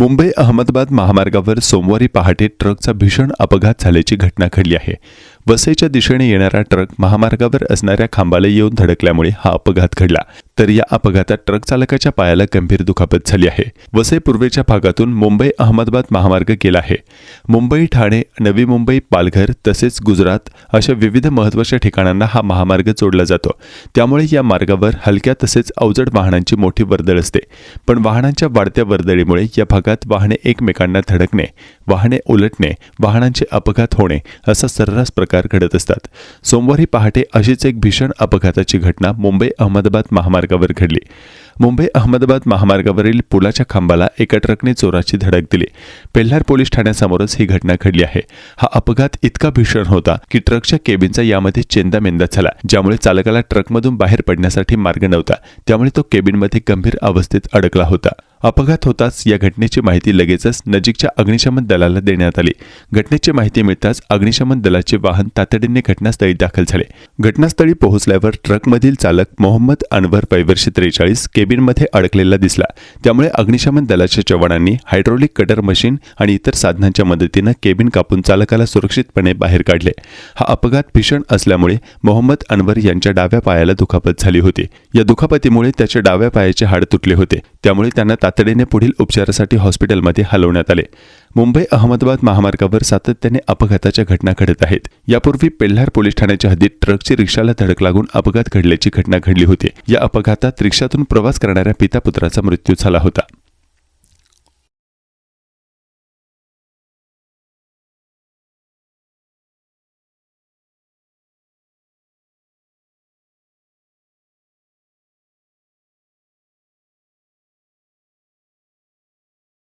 मुंबई अहमदाबाद महामार्गावर सोमवारी पहाटे ट्रकचा भीषण अपघात झाल्याची घटना घडली आहे. वसईच्या दिशेने येणारा ट्रक महामार्गावर असणाऱ्या खांबाला येऊन धडकल्यामुळे हा अपघात घडला. तर या अपघातात ट्रक चालकाच्या पायाला गंभीर दुखापत झाली आहे. वसई पूर्वेच्या भागातून मुंबई अहमदाबाद महामार्ग गेला आहे. मुंबई ठाणे नवी मुंबई पालघर तसेच गुजरात अशा विविध महत्त्वाच्या ठिकाणांना हा महामार्ग जोडला जातो. त्यामुळे या मार्गावर हलक्या तसेच अवजड वाहनांची मोठी वर्दळ असते. पण वाहनांच्या वाढत्या वर्दळीमुळे या भागात वाहने एकमेकांना धडकणे वाहने उलटणे वाहनांचे अपघात होणे असा सर्रास प्रकार प्रकार घडत असतात. सोमवारी पहाटे अशीच एक भीषण अपघाताची घटना मुंबई अहमदाबाद महामार्गावर घडली. मुंबई अहमदाबाद महामार्गावरील पुलाच्या खांबाला एका ट्रकने चोराची धडक दिली. पेल्हार पोलीस ठाण्यासमोरच ही घटना घडली आहे. हा अपघात इतका भीषण होता की ट्रकच्या केबिनचा यामध्ये चेंदामेंदा झाला ज्यामुळे चालकाला ट्रकमधून बाहेर पडण्यासाठी मार्ग नव्हता. त्यामुळे तो केबिनमध्ये गंभीर अवस्थेत अडकला होता. अपघात होताच या घटनेची माहिती लगेचच नजीकच्या अग्निशमन दलाला देण्यात आली. घटनेची माहिती मिळताच अग्निशमन दलाचे वाहन तातडीने घटनास्थळी दाखल झाले. घटनास्थळी पोहोचल्यावर ट्रकमधील चालक मोहम्मद अनवर पैवर्षी त्रेचाळीस केबिनमध्ये अडकलेला दिसला. त्यामुळे अग्निशमन दलाच्या जवानांनी हायड्रोलिक कटर मशीन आणि इतर साधनांच्या मदतीनं केबिन कापून चालकाला सुरक्षितपणे बाहेर काढले. हा अपघात भीषण असल्यामुळे मोहम्मद अनवर यांच्या डाव्या पायाला दुखापत झाली होती. या दुखापतीमुळे त्याच्या डाव्या पायाचे हाड तुटले होते. त्यामुळे त्यांना तातडीने पुढील उपचारासाठी हॉस्पिटलमध्ये हलवण्यात आले. मुंबई अहमदाबाद महामार्गावर सातत्याने अपघाताच्या घटना घडत आहेत. यापूर्वी पेल्हार पोलीस ठाण्याच्या हद्दीत ट्रकची रिक्षाला धडक लागून अपघात घडल्याची घटना घडली होती. या अपघातात रिक्षातून प्रवास करणाऱ्या पिता पुत्राचा मृत्यू झाला होता.